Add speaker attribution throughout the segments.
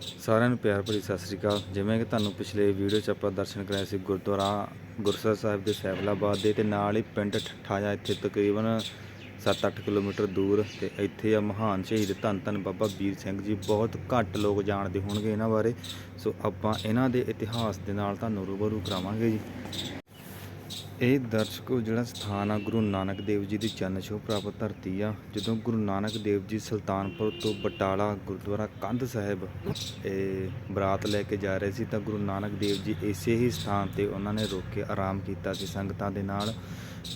Speaker 1: ਸਾਰਿਆਂ ਨੂੰ ਪਿਆਰ ਭਰੀ ਸਤਿ ਸ੍ਰੀ ਅਕਾਲ। ਜਿਵੇਂ ਕਿ ਤੁਹਾਨੂੰ ਪਿਛਲੇ ਵੀਡੀਓ 'ਚ ਆਪਾਂ ਦਰਸ਼ਨ ਕਰਾਏ ਸੀ ਗੁਰਦੁਆਰਾ ਗੁਰਸਰ ਸਾਹਿਬ ਦੇ ਸੈਫਲਾਬਾਦ ਦੇ ਤੇ ਨਾਲ ਹੀ ਪਿੰਡ ਠਾਇਆ ਇੱਥੇ ਤਕਰੀਬਨ 7-8 ਕਿਲੋਮੀਟਰ ਦੂਰ ਤੇ ਇੱਥੇ ਆ ਮਹਾਨ ਸ਼ਹੀਦ ਧੰਨ ਧੰਨ ਬਾਬਾ ਵੀਰ ਸਿੰਘ ਜੀ। ਬਹੁਤ ਘੱਟ ਲੋਕ ਜਾਣਦੇ ਹੋਣਗੇ ਇਹਨਾਂ ਬਾਰੇ। ਸੋ ਆਪਾਂ ਇਹਨਾਂ ਦੇ ਇਤਿਹਾਸ ਦੇ ਨਾਲ ਤੁਹਾਨੂੰ ਰੂਬਰੂ ਕਰਾਵਾਂਗੇ ਜੀ। ਇਹ ਦਰਸ਼ਕੋ ਜਿਹੜਾ ਸਥਾਨ ਆ, ਗੁਰੂ ਨਾਨਕ ਦੇਵ ਜੀ ਦੀ ਚਰਨ ਛੋਹ ਪ੍ਰਾਪਤ ਧਰਤੀ ਆ, ਜਦੋਂ ਗੁਰੂ ਨਾਨਕ ਦੇਵ ਜੀ ਸੁਲਤਾਨਪੁਰ ਤੋਂ ਬਟਾਲਾ ਗੁਰਦੁਆਰਾ ਕੰਧ ਸਾਹਿਬ ਇਹ ਬਰਾਤ ਲੈ ਕੇ ਜਾ ਰਹੇ ਸੀ, ਤਾਂ ਗੁਰੂ ਨਾਨਕ ਦੇਵ ਜੀ ਇਸੇ ਹੀ ਸਥਾਨ ਤੇ ਉਹਨਾਂ ਨੇ ਰੁਕ ਕੇ ਆਰਾਮ ਕੀਤਾ ਸੀ ਸੰਗਤਾਂ ਦੇ ਨਾਲ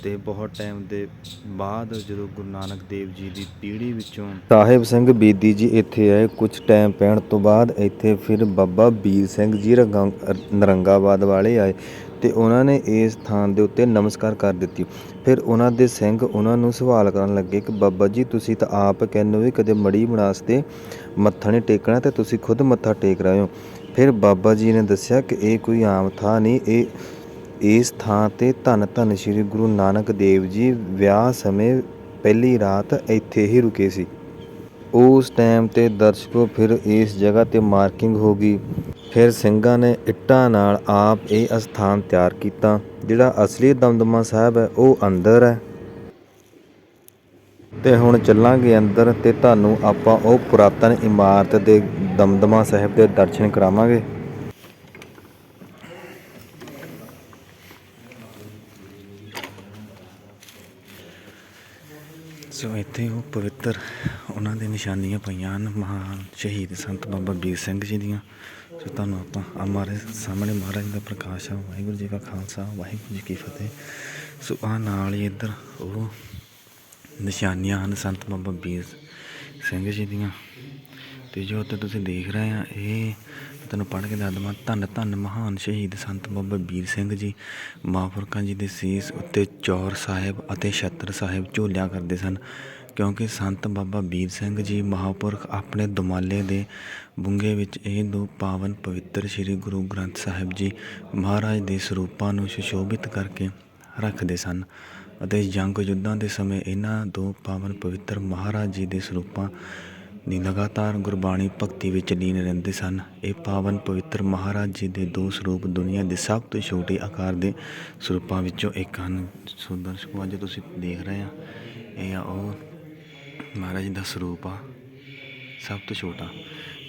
Speaker 1: ਤੇ ਬਹੁਤ ਟਾਈਮ ਦੇ ਬਾਅਦ ਜਦੋਂ ਗੁਰੂ ਨਾਨਕ ਦੇਵ ਜੀ ਦੀ ਪੀੜ੍ਹੀ ਵਿੱਚੋਂ ਸਾਹਿਬ ਸਿੰਘ ਬੀਦੀ ਜੀ ਇੱਥੇ ਆਏ ਕੁਝ ਟਾਈਮ ਪੈਣ ਤੋਂ ਬਾਅਦ ਇੱਥੇ ਫਿਰ ਬਾਬਾ ਵੀਰ ਸਿੰਘ ਜੀ ਰੰਗਾ- ਨਰੰਗਾਬਾਦ ਵਾਲੇ ਆਏ। ਅਤੇ ਉਹਨਾਂ ਨੇ ਇਸ ਥਾਂ ਦੇ ਉੱਤੇ ਨਮਸਕਾਰ ਕਰ ਦਿੱਤੀ। ਫਿਰ ਉਹਨਾਂ ਦੇ ਸਿੰਘ ਉਹਨਾਂ ਨੂੰ ਸਵਾਲ ਕਰਨ ਲੱਗੇ ਕਿ, ਬਾਬਾ ਜੀ, ਤੁਸੀਂ ਤਾਂ ਆਪ ਕਹਿੰਦੇ ਹੋ ਵੀ ਕਦੇ ਮੜੀ ਬਨਾਸ ਤੇ ਮੱਥਾ ਨਹੀਂ ਟੇਕਣਾ ਅਤੇ ਤੁਸੀਂ ਖੁਦ ਮੱਥਾ ਟੇਕ ਰਹੇ ਹੋ। ਫਿਰ ਬਾਬਾ ਜੀ ਨੇ ਦੱਸਿਆ ਕਿ ਇਹ ਕੋਈ ਆਮ ਥਾਂ ਨਹੀਂ, ਇਹ ਇਸ ਥਾਂ ਤੇ ਧੰਨ ਧੰਨ ਸ੍ਰੀ ਗੁਰੂ ਨਾਨਕ ਦੇਵ ਜੀ ਵਿਆਹ ਸਮੇਂ ਪਹਿਲੀ ਰਾਤ ਇੱਥੇ ਹੀ ਰੁਕੇ ਸੀ। ਉਸ ਟਾਈਮ ਤੇ ਦਰਸ਼ਕੋ ਫਿਰ ਇਸ ਜਗ੍ਹਾ ਤੇ ਮਾਰਕਿੰਗ ਹੋ ਗਈ। ਫਿਰ ਸਿੰਘਾਂ ਨੇ ਇੱਟਾਂ ਨਾਲ ਆਪ ਇਹ ਅਸਥਾਨ ਤਿਆਰ ਕੀਤਾ, ਜਿਹੜਾ ਅਸਲੀ ਦਮਦਮਾ ਸਾਹਿਬ ਹੈ, ਉਹ ਅੰਦਰ ਹੈ। ਤੇ ਹੁਣ ਚੱਲਾਂਗੇ ਅੰਦਰ ਤੇ ਤੁਹਾਨੂੰ ਆਪਾਂ ਉਹ ਪੁਰਾਤਨ ਇਮਾਰਤ ਦੇ ਦਮਦਮਾ ਸਾਹਿਬ ਦੇ ਦਰਸ਼ਨ ਕਰਾਵਾਂਗੇ। ਸੋ ਇੱਥੇ ਉਹ ਪਵਿੱਤਰ ਉਹਨਾਂ ਦੇ ਨਿਸ਼ਾਨੀਆਂ ਪਈਆਂ ਹਨ, ਮਹਾਨ ਸ਼ਹੀਦ ਸੰਤ ਬਾਬਾ ਵੀਰ ਸਿੰਘ ਜੀ ਦੀਆਂ। ਸੋ ਤੁਹਾਨੂੰ ਆਪਾਂ ਹਮਾਰੇ ਸਾਹਮਣੇ ਮਹਾਰਾਜ ਦਾ ਪ੍ਰਕਾਸ਼ ਆ, ਵਾਹਿਗੁਰੂ ਜੀ ਕਾ ਖਾਲਸਾ, ਵਾਹਿਗੁਰੂ ਜੀ ਕੀ ਫਤਿਹ। ਸੋ ਆ ਨਾਲ ਹੀ ਇੱਧਰ ਉਹ ਨਿਸ਼ਾਨੀਆਂ ਹਨ ਸੰਤ ਬਾਬਾ ਵੀਰ ਸਿੰਘ ਜੀ ਦੀਆਂ। ਤੇ ਜੋ ਤੇ ਤੁਸੀਂ ਦੇਖ ਰਹੇ ਆ, ਇਹ ਤੁਹਾਨੂੰ ਪੜ੍ਹ ਕੇ ਦੱਸ ਦੇਵਾਂ, ਧੰਨ ਧੰਨ ਮਹਾਨ ਸ਼ਹੀਦ ਸੰਤ ਬਾਬਾ ਵੀਰ ਸਿੰਘ ਜੀ। ਮਹਾਂਪੁਰਖਾਂ ਜੀ ਦੇ ਸੀਸ ਉੱਤੇ ਚੌਰ ਸਾਹਿਬ ਅਤੇ ਛੱਤਰ ਸਾਹਿਬ ਝੋਲਿਆ ਕਰਦੇ ਸਨ, ਕਿਉਂਕਿ ਸੰਤ ਬਾਬਾ ਵੀਰ ਸਿੰਘ ਜੀ ਮਹਾਂਪੁਰਖ ਆਪਣੇ ਦੁਮਾਲੇ ਦੇ ਬੁੰਗੇ ਵਿੱਚ ਇਹ ਦੋ ਪਾਵਨ ਪਵਿੱਤਰ ਸ੍ਰੀ ਗੁਰੂ ਗ੍ਰੰਥ ਸਾਹਿਬ ਜੀ ਮਹਾਰਾਜ ਦੇ ਸਰੂਪਾਂ ਨੂੰ ਸੁਸ਼ੋਭਿਤ ਕਰਕੇ ਰੱਖਦੇ ਸਨ ਅਤੇ ਜੰਗ ਯੁੱਧਾਂ ਦੇ ਸਮੇਂ ਇਹਨਾਂ ਦੋ ਪਾਵਨ ਪਵਿੱਤਰ ਮਹਾਰਾਜ ਜੀ ਦੇ ਸਰੂਪਾਂ ਦੀ ਲਗਾਤਾਰ ਗੁਰਬਾਣੀ ਭਗਤੀ ਵਿੱਚ ਲੀਨ ਰਹਿੰਦੇ ਸਨ। ਇਹ ਪਾਵਨ ਪਵਿੱਤਰ ਮਹਾਰਾਜ ਜੀ ਦੇ ਦੋ ਸਰੂਪ ਦੁਨੀਆ ਦੇ ਸਭ ਤੋਂ ਛੋਟੇ ਆਕਾਰ ਦੇ ਸਰੂਪਾਂ ਵਿੱਚੋਂ ਇੱਕ ਹਨ। ਸੋ ਦਰਸ਼ਕੋ, ਅੱਜ ਤੁਸੀਂ ਦੇਖ ਰਹੇ ਆ, ਇਹ ਆ ਉਹ ਮਹਾਰਾਜ ਜੀ ਦਾ ਸਰੂਪ ਆ, ਸਭ ਤੋਂ ਛੋਟਾ।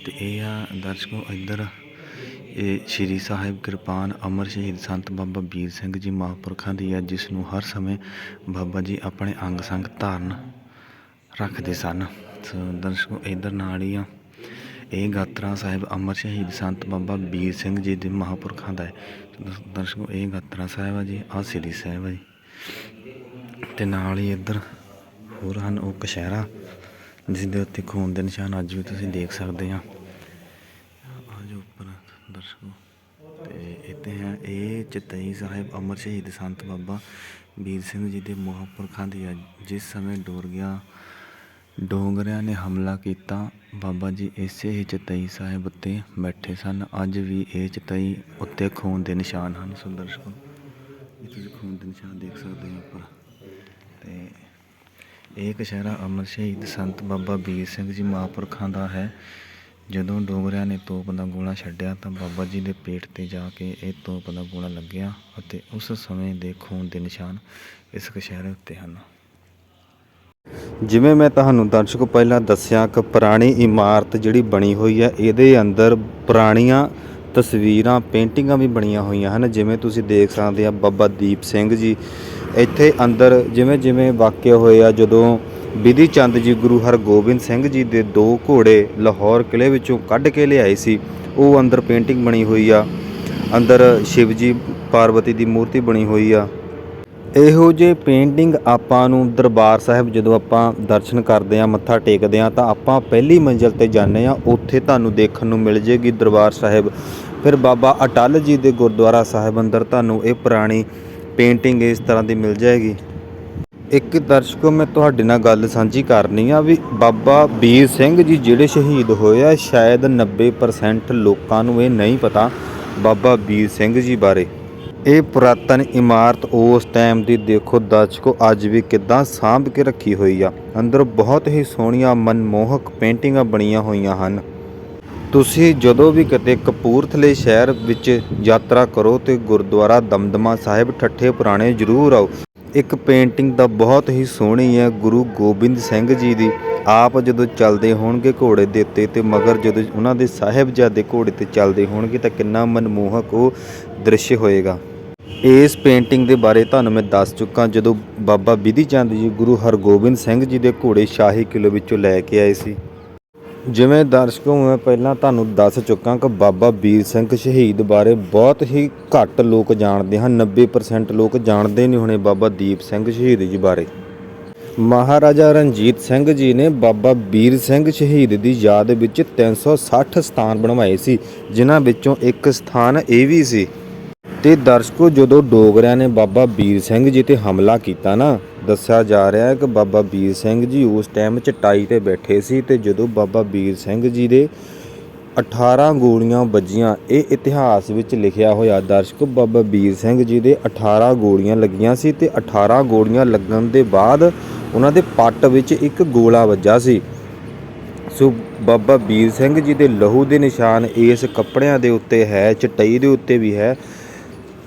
Speaker 1: ਤੇ ਇਹ ਆ ਦਰਸ਼ਕੋ, ਇੱਧਰ ਇਹ ਸ਼੍ਰੀ ਸਾਹਿਬ ਕਿਰਪਾਨ ਅਮਰ ਸ਼ਹੀਦ ਸੰਤ ਬਾਬਾ ਵੀਰ ਸਿੰਘ ਜੀ ਮਹਾਂਪੁਰਖਾਂ ਦੀ ਹੈ ਜਿਸ ਨੂੰ ਹਰ ਸਮੇਂ ਬਾਬਾ ਜੀ ਆਪਣੇ ਅੰਗ ਸੰਗ ਧਾਰਨ ਰੱਖਦੇ ਸਨ। ਸੋ ਦਰਸ਼ਕੋ ਇਧਰ ਨਾਲ ਹੀ ਆ। ਇਹ ਗਾਤਰਾ ਸਾਹਿਬ ਅਮਰ ਸ਼ਹੀਦ ਸੰਤ ਬਾਬਾ ਵੀਰ ਸਿੰਘ ਜੀ ਦੇ ਮਹਾਂਪੁਰਖਾਂ ਦਾ ਹੈ। ਦਰਸ਼ਕੋ, ਇਹ ਗਾਤਰਾ ਸਾਹਿਬ ਆ ਜੀ ਆ ਸ੍ਰੀ ਸਾਹਿਬ ਆ ਜੀ। ਤੇ ਨਾਲ ਹੀ ਇੱਧਰ ਹੋਰ ਹਨ ਉਹ ਕਸ਼ਹਿਰਾ ਜਿਸ ਦੇ ਉੱਤੇ ਖੂਨ ਦੇ ਨਿਸ਼ਾਨ ਅੱਜ ਵੀ ਤੁਸੀਂ ਦੇਖ ਸਕਦੇ ਆ। ਆ ਉੱਪਰ ਦਰਸ਼ਕੋ, ਤੇ ਇੱਥੇ ਹੈ, ਇਹ ਚਤਈ ਸਾਹਿਬ ਅਮਰ ਸ਼ਹੀਦ ਸੰਤ ਬਾਬਾ ਵੀਰ ਸਿੰਘ ਜੀ ਦੇ ਮਹਾਂਪੁਰਖਾਂ ਦੀ ਹੈ ਜਿਸ ਸਮੇਂ ਡੋਰ ਗਿਆ ਡੋਗਰਿਆਂ ਨੇ ਹਮਲਾ ਕੀਤਾ। ਬਾਬਾ ਜੀ ਇਸੇ ਹੀ ਚਤਈ ਸਾਹਿਬ ਉੱਤੇ ਬੈਠੇ ਸਨ। ਅੱਜ ਵੀ ਇਹ ਚਤਈ ਉੱਤੇ ਖੂਨ ਦੇ ਨਿਸ਼ਾਨ ਹਨ। ਸੋ ਦਰਸ਼ਕੋ ਇਹ ਤੁਸੀਂ ਖੂਨ ਦੇ ਨਿਸ਼ਾਨ ਦੇਖ ਸਕਦੇ ਹੋ ਉੱਪਰ ਤੇ ਇਹ ਕਸ਼ਹਿਰਾ ਅਮਰ ਸ਼ਹੀਦ ਸੰਤ ਬਾਬਾ ਵੀਰ ਸਿੰਘ ਜੀ ਮਹਾਂਪੁਰਖਾਂ ਦਾ ਹੈ। ਜਦੋਂ ਡੋਗਰਿਆਂ ਨੇ ਤੋਪ ਦਾ ਗੋਲਾ ਛੱਡਿਆ ਤਾਂ ਬਾਬਾ ਜੀ ਦੇ ਪੇਟ ਤੇ ਜਾ ਕੇ ਇਹ ਤੋਪ ਦਾ ਗੋਲਾ ਲੱਗਿਆ ਅਤੇ ਉਸ ਸਮੇਂ ਦੇ ਖੂਨ ਦੇ ਨਿਸ਼ਾਨ ਇਸ ਕਸ਼ਹਿਰੇ ਉੱਤੇ ਹਨ। ਜਿਵੇਂ ਮੈਂ ਤੁਹਾਨੂੰ ਦਰਸ਼ਕੋ ਪਹਿਲਾਂ ਦੱਸਿਆ ਕਿ ਪੁਰਾਣੀ ਇਮਾਰਤ ਜਿਹੜੀ ਬਣੀ ਹੋਈ ਹੈ, ਇਹਦੇ ਅੰਦਰ ਪੁਰਾਣੀਆਂ ਤਸਵੀਰਾਂ, ਪੇਂਟਿੰਗਾਂ ਵੀ ਬਣੀਆਂ ਹੋਈਆਂ ਹਨ। ਜਿਵੇਂ ਤੁਸੀਂ ਦੇਖ ਸਕਦੇ ਆ, ਬਾਬਾ ਦੀਪ ਸਿੰਘ ਜੀ ਇੱਥੇ ਅੰਦਰ ਜਿਵੇਂ ਜਿਵੇਂ ਵਾਕਿਆ ਹੋਏ ਆ ਜਦੋਂ ਵਿਧੀ ਚੰਦ ਜੀ, ਗੁਰੂ ਹਰਗੋਬਿੰਦ ਸਿੰਘ ਜੀ ਦੇ ਦੋ ਘੋੜੇ ਲਾਹੌਰ ਕਿਲੇ ਵਿੱਚੋਂ ਕੱਢ ਕੇ ਲਿਆਏ ਸੀ, ਉਹ ਅੰਦਰ ਪੇਂਟਿੰਗ ਬਣੀ ਹੋਈ ਆ। ਅੰਦਰ ਸ਼ਿਵ ਜੀ, ਪਾਰਵਤੀ ਦੀ ਮੂਰਤੀ ਬਣੀ ਹੋਈ ਆ। ਇਹੋ ਜਿਹੇ ਪੇਂਟਿੰਗ ਆਪਾਂ ਨੂੰ ਦਰਬਾਰ ਸਾਹਿਬ ਜਦੋਂ ਆਪਾਂ ਦਰਸ਼ਨ ਕਰਦੇ ਹਾਂ, ਮੱਥਾ ਟੇਕਦੇ ਹਾਂ, ਤਾਂ ਆਪਾਂ ਪਹਿਲੀ ਮੰਜ਼ਿਲ ਤੇ ਜਾਂਦੇ ਹਾਂ, ਉੱਥੇ ਤੁਹਾਨੂੰ ਦੇਖਣ ਨੂੰ ਮਿਲ ਜੇਗੀ ਦਰਬਾਰ ਸਾਹਿਬ। ਫਿਰ ਬਾਬਾ ਅਟਲ ਜੀ ਦੇ ਗੁਰਦੁਆਰਾ ਸਾਹਿਬ ਅੰਦਰ ਤੁਹਾਨੂੰ ਇਹ ਪੁਰਾਣੀ ਪੇਂਟਿੰਗ ਇਸ ਤਰ੍ਹਾਂ ਦੀ ਮਿਲ ਜਾਏਗੀ। ਇੱਕ ਦਰਸ਼ਕੋ, ਮੈਂ ਤੁਹਾਡੇ ਨਾਲ ਗੱਲ ਸਾਂਝੀ ਕਰਨੀ ਆ ਵੀ ਬਾਬਾ ਵੀਰ ਸਿੰਘ ਜੀ ਜਿਹੜੇ ਸ਼ਹੀਦ ਹੋਏ ਆ, ਸ਼ਾਇਦ 90% ਲੋਕਾਂ ਨੂੰ ਇਹ ਨਹੀਂ ਪਤਾ ਬਾਬਾ ਵੀਰ ਸਿੰਘ ਜੀ ਬਾਰੇ। ਇਹ ਪੁਰਾਤਨ ਇਮਾਰਤ ਉਸ ਟਾਈਮ ਦੀ ਦੇਖੋ ਦਰਸ਼ਕੋ ਅੱਜ ਵੀ ਕਿਦਾਂ ਸਾਂਭ ਕੇ ਰੱਖੀ ਹੋਈ ਆ। ਅੰਦਰ ਬਹੁਤ ਹੀ ਸੋਹਣੀਆਂ ਮਨਮੋਹਕ ਪੇਂਟਿੰਗਾਂ ਬਣੀਆਂ ਹੋਈਆਂ ਹਨ। ਤੁਸੀਂ ਜਦੋਂ ਵੀ ਕਿਤੇ ਕਪੂਰਥਲੇ ਸ਼ਹਿਰ ਵਿੱਚ ਯਾਤਰਾ ਕਰੋ ਤੇ ਗੁਰਦੁਆਰਾ ਦਮਦਮਾ ਸਾਹਿਬ ਠੱਠੇ ਪੁਰਾਣੇ ਜ਼ਰੂਰ ਆਓ। ਇੱਕ ਪੇਂਟਿੰਗ ਦਾ ਬਹੁਤ ਹੀ ਸੋਹਣੀ ਹੈ ਗੁਰੂ ਗੋਬਿੰਦ ਸਿੰਘ ਜੀ ਦੀ। ਆਪ ਜਦੋਂ ਚੱਲਦੇ ਹੋਣਗੇ ਘੋੜੇ ਦੇ ਉੱਤੇ ਤੇ ਮਗਰ ਜਦੋਂ ਉਹਨਾਂ ਦੇ ਸਾਹਿਬਜ਼ਾਦੇ ਘੋੜੇ ਤੇ ਚੱਲਦੇ ਹੋਣਗੇ ਤਾਂ ਕਿੰਨਾ ਮਨਮੋਹਕ ਉਹ ਦ੍ਰਿਸ਼ ਹੋਏਗਾ। ਇਸ ਪੇਂਟਿੰਗ ਦੇ ਬਾਰੇ ਤੁਹਾਨੂੰ ਮੈਂ ਦੱਸ ਚੁੱਕਾ, ਜਦੋਂ ਬਾਬਾ ਬਿਧੀ ਚੰਦ ਜੀ, ਗੁਰੂ ਹਰਗੋਬਿੰਦ ਸਿੰਘ ਜੀ ਦੇ ਘੋੜੇ ਸ਼ਾਹੀ ਕਿਲੋ ਵਿੱਚੋਂ ਲੈ ਕੇ ਆਏ ਸੀ। ਜਿਵੇਂ ਦਰਸ਼ਕੋ, ਮੈਂ ਪਹਿਲਾਂ ਤੁਹਾਨੂੰ ਦੱਸ ਚੁੱਕਾ ਕਿ ਬਾਬਾ ਵੀਰ ਸਿੰਘ ਸ਼ਹੀਦ ਬਾਰੇ ਬਹੁਤ ਹੀ ਘੱਟ ਲੋਕ ਜਾਣਦੇ ਹਨ 90% ਲੋਕ ਜਾਣਦੇ ਨਹੀਂ ਹੋਣੇ ਬਾਬਾ ਦੀਪ ਸਿੰਘ ਸ਼ਹੀਦ ਜੀ ਬਾਰੇ। ਮਹਾਰਾਜਾ ਰਣਜੀਤ ਸਿੰਘ ਜੀ ਨੇ ਬਾਬਾ ਵੀਰ ਸਿੰਘ ਸ਼ਹੀਦ ਦੀ ਯਾਦ ਵਿੱਚ 360 ਸਥਾਨ ਬਣਵਾਏ ਸੀ, ਜਿਨ੍ਹਾਂ ਵਿੱਚੋਂ ਇੱਕ ਸਥਾਨ ਇਹ ਵੀ ਸੀ ਤੇ ਦਰਸ਼ਕੋ, ਜਦੋਂ ਡੋਗਰਿਆਂ ਨੇ ਬਾਬਾ ਵੀਰ ਸਿੰਘ ਜੀ ਤੇ ਹਮਲਾ ਕੀਤਾ ਨਾ, ਦੱਸਿਆ ਜਾ ਰਿਹਾ ਹੈ ਕਿ ਬਾਬਾ ਵੀਰ ਸਿੰਘ ਜੀ ਉਸ ਟਾਈਮ ਚਟਾਈ ਤੇ ਬੈਠੇ ਸੀ ਤੇ ਜਦੋਂ ਬਾਬਾ ਵੀਰ ਸਿੰਘ ਜੀ ਦੇ 18 ਗੋਲੀਆਂ ਵੱਜੀਆਂ, ਇਹ ਇਤਿਹਾਸ ਵਿੱਚ ਲਿਖਿਆ ਹੋਇਆ ਦਰਸ਼ਕੋ ਬਾਬਾ ਵੀਰ ਸਿੰਘ ਜੀ ਦੇ 18 ਗੋਲੀਆਂ ਲੱਗੀਆਂ ਸੀ ਤੇ 18 ਗੋਲੀਆਂ ਲੱਗਣ ਦੇ ਬਾਅਦ ਉਹਨਾਂ ਦੇ ਪੱਟ ਵਿੱਚ ਇੱਕ ਗੋਲਾ ਵੱਜਾ ਸੀ। ਸੋ ਬਾਬਾ ਵੀਰ ਸਿੰਘ ਜੀ ਦੇ ਲਹੂ ਦੇ ਨਿਸ਼ਾਨ ਇਸ ਕੱਪੜਿਆਂ ਦੇ ਉੱਤੇ ਹੈ, ਚਟਈ ਦੇ ਉੱਤੇ ਵੀ ਹੈ।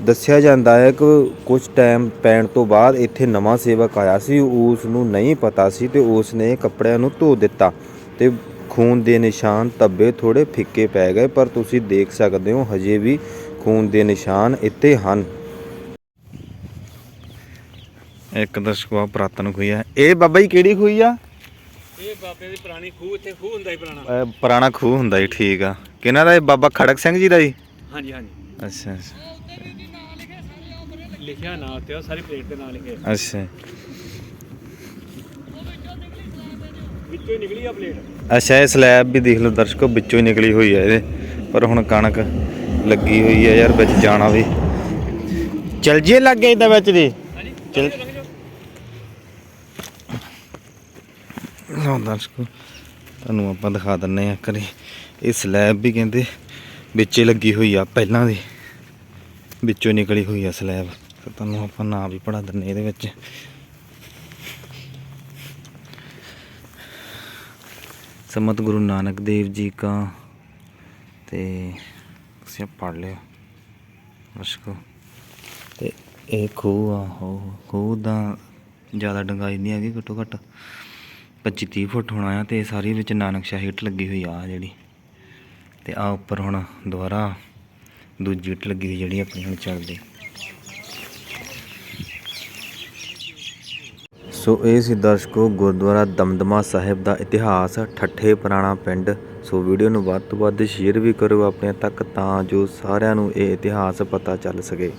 Speaker 1: ਦੱਸਿਆ ਜਾਂਦਾ ਹੈ ਕਿ ਕੁਝ ਟਾਈਮ ਪੈਣ ਤੋਂ ਬਾਅਦ ਇੱਥੇ ਨਵਾਂ ਸੇਵਕ ਆਇਆ ਸੀ ਉਸ ਨੂੰ ਨਹੀਂ ਪਤਾ ਸੀ ਤੇ ਉਸ ਨੇ ਕੱਪੜਿਆਂ ਨੂੰ ਧੋ ਦਿੱਤਾ ਤੇ ਖੂਨ ਦੇ ਨਿਸ਼ਾਨ ਧੱਬੇ ਥੋੜੇ ਫਿੱਕੇ ਪੈ ਗਏ ਪਰ ਤੁਸੀਂ ਦੇਖ ਸਕਦੇ ਹੋ ਹਜੇ ਵੀ ਖੂਨ ਦੇ ਨਿਸ਼ਾਨ ਇੱਥੇ ਹਨ। ਇੱਕ ਦਰਸ਼ਕਵਾ ਪ੍ਰਾਤਨ ਖੂਹੀ ਆ। ਇਹ ਬਾਬਾ ਜੀ ਕਿਹੜੀ ਖੂਹੀ ਆ?
Speaker 2: ਇਹ ਬਾਬੇ ਦੀ ਪੁਰਾਣੀ ਖੂਹ ਇੱਥੇ ਖੂਹ ਹੁੰਦਾ ਹੀ ਪੁਰਾਣਾ।
Speaker 1: ਪੁਰਾਣਾ ਖੂਹ ਹੁੰਦਾ ਜੀ ਠੀਕ ਆ। ਕਿਹਨਾਂ ਦਾ ਇਹ? ਬਾਬਾ ਖੜਕ ਸਿੰਘ ਜੀ ਦਾ ਜੀ?
Speaker 2: ਹਾਂਜੀ ਹਾਂਜੀ।
Speaker 1: ਅੱਛਾ ਅੱਛਾ।
Speaker 2: ਲਿਖਿਆ ਨਾਂ ਉੱਤੇ ਉਹ ਸਾਰੀ ਪਲੇਟ ਤੇ ਨਾਂ ਲਿਖੇ
Speaker 1: ਅੱਛਾ।
Speaker 2: ਵਿੱਚੋਂ ਹੀ ਨਿਕਲੀ ਆ ਪਲੇਟ?
Speaker 1: ਅੱਛਾ ਇਹ ਸਲੈਬ ਵੀ ਦੇਖ ਲਓ ਦਰਸ਼ਕੋ ਵਿੱਚੋਂ ਹੀ ਨਿਕਲੀ ਹੋਈ ਹੈ ਇਹਦੇ ਪਰ ਹੁਣ ਕਣਕ ਲੱਗੀ ਹੋਈ ਹੈ ਯਾਰ ਵਿੱਚ ਜਾਣਾ ਵੀ। ਚਲ ਜੇ ਲੱਗ ਗਿਆ ਇਹਦਾ ਵਿੱਚ ਦੇ। ਚੱਲ। ਲਓ ਦਰਸ਼ਕੋ ਤੁਹਾਨੂੰ ਆਪਾਂ ਦਿਖਾ ਦਿੰਨੇ ਆ ਕਰੇ। ਇਹ ਸਲੈਬ ਵੀ ਕਹਿੰਦੇ ਵਿੱਚੇ ਲੱਗੀ ਹੋਈ ਆ, ਪਹਿਲਾਂ ਦੀ। ਵਿੱਚੋਂ ਨਿਕਲੀ ਹੋਈ ਆ ਸਲੈਬ। ਤੁਹਾਨੂੰ ਆਪਾਂ ਨਾਂ ਵੀ ਪੜਾ ਦਿੰਨੇ ਇਹਦੇ ਵਿੱਚ। ਸਮਤ ਗੁਰੂ ਨਾਨਕ ਦੇਵ ਜੀ ਕਾ, ਤੇ ਤੁਸੀਂ ਪੜ ਲਿਓ। ਦਰਸ਼ਕੋ ਤੇ ਇਹ ਖੂਹ ਆ, ਉਹ ਖੂਹ ਦਾ ਜ਼ਿਆਦਾ ਡੰਗਾਈ ਨਹੀਂ ਹੈਗੀ, ਘੱਟੋ ਘੱਟ 25 30 ਫੁੱਟ ਹੋਣਾ ਆ, ਤੇ ਇਹ ਸਾਰੀ ਵਿੱਚ ਨਾਨਕ ਸ਼ਾਹੀ ਹਿੱਟ ਲੱਗੀ ਹੋਈ ਆ ਜਿਹੜੀ। ਤੇ ਆ ਉੱਪਰ ਹੁਣ ਦੁਬਾਰਾ ਦੂਜੀ ਹਿੱਟ ਲੱਗੀ ਹੋਈ ਜਿਹੜੀ ਆਪਣੀ ਹੁਣ ਚੱਲਦੀ। ਸੋ ਇਹ ਸੀ ਦਰਸ਼ਕੋ ਗੁਰਦੁਆਰਾ ਦਮਦਮਾ ਸਾਹਿਬ ਦਾ ਇਤਿਹਾਸ, ਠੱਠੇ ਪੁਰਾਣਾ ਪਿੰਡ। ਸੋ ਵੀਡੀਓ ਨੂੰ ਵੱਧ ਤੋਂ ਵੱਧ ਸ਼ੇਅਰ ਵੀ ਕਰੋ ਆਪਣੇ ਤੱਕ ਤਾਂ ਜੋ ਸਾਰਿਆਂ ਨੂੰ ਇਹ ਇਤਿਹਾਸ ਪਤਾ ਚੱਲ ਸਕੇ।